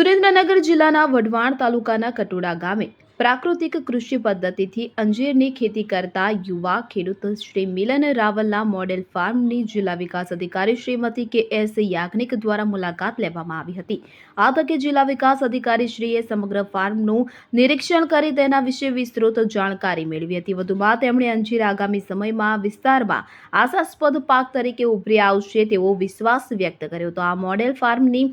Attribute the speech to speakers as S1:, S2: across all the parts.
S1: સુરેન્દ્રનગર જિલ્લાના વઢવાણ તાલુકાના કટોડા ગામે પ્રાકૃતિક કૃષિ પદ્ધતિથી અંજીરની ખેતી કરતા યુવા ખેડૂત શ્રી મિલન રાવલના મોડેલ ફાર્મની જિલ્લા વિકાસ અધિકારી શ્રીમતી કે એસ યાજ્ઞિક દ્વારા મુલાકાત લેવામાં આવી હતી. આ તકે જિલ્લા વિકાસ અધિકારી શ્રીએ સમગ્ર ફાર્મનું નિરીક્ષણ કરી તેના વિશે વિસ્તૃત જાણકારી મેળવી હતી. વધુમાં તેમણે અંજીર આગામી સમયમાં વિસ્તારમાં આશાસ્પદ પાક તરીકે ઉભરી આવશે તેવો વિશ્વાસ વ્યક્ત કર્યો હતો. આ મોડેલ ફાર્મની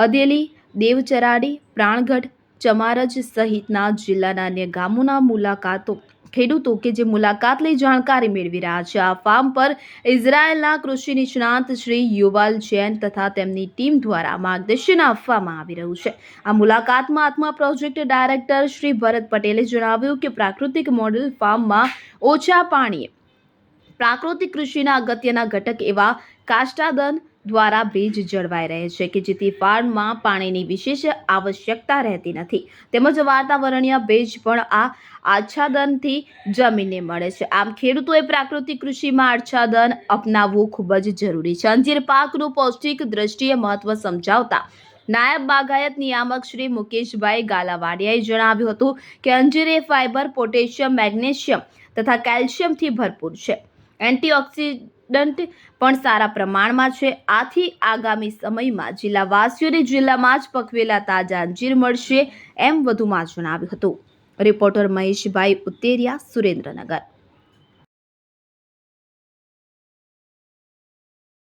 S1: અદેલી દેવચરાડી, પ્રાણગઢ, ચમારજ સહિતના જિલ્લાના અન્ય ગામોના મુલાકાતો, ખેડૂતો કે જે મુલાકાત લઈ જાણકારી મેળવી રહ્યા છે. આ ફાર્મ પર ઇઝરાયેલના કૃષિ નિષ્ણાંત શ્રી યુવાલ જૈન તથા તેમની ટીમ દ્વારા માર્ગદર્શન આપવામાં આવી રહ્યું છે. આ મુલાકાતમાં આત્મા પ્રોજેક્ટ ડાયરેક્ટર શ્રી ભરત પટેલે જણાવ્યું કે પ્રાકૃતિક મોડેલ ફાર્મમાં ઓછા પાણીએ પ્રાકૃતિક કૃષિના અગત્યના ઘટક એવા કાષ્ટાદન દ્વારા ભેજ જળવાઈ રહે છે કે જેથી ફાર્મમાં પાણીની વિશેષ આવશ્યકતા રહેતી નથી. તેમજ વાતાવરણીય ભેજ પણ આ આચ્છાદનથી જમીનને મળે છે. આમ ખેડૂતોએ પ્રાકૃતિક કૃષિમાં આચ્છાદન અપનાવવું ખૂબ જ જરૂરી છે. અંજીર પાકનું પૌષ્ટિક દ્રષ્ટિએ મહત્વ સમજાવતા નાયબ બાગાયત નિયામક શ્રી મુકેશભાઈ ગાલાવાડિયાએ જણાવ્યું હતું કે અંજીર એ ફાઇબર પોટેશિયમ, મેગ્નેશિયમ તથા કેલ્શિયમથી ભરપૂર છે. એન્ટીઓક્સિડન્ટ પણ સારા પ્રમાણમાં છે. આથી આગામી સમયમાં જિલ્લાવાસીઓને જિલ્લામાં જ પકવેલા તાજા અંજીર મળશે એમ વધુમાં જણાવ્યું હતું. રિપોર્ટર મહેશભાઈ ઉત્તેરિયા સુરેન્દ્રનગર.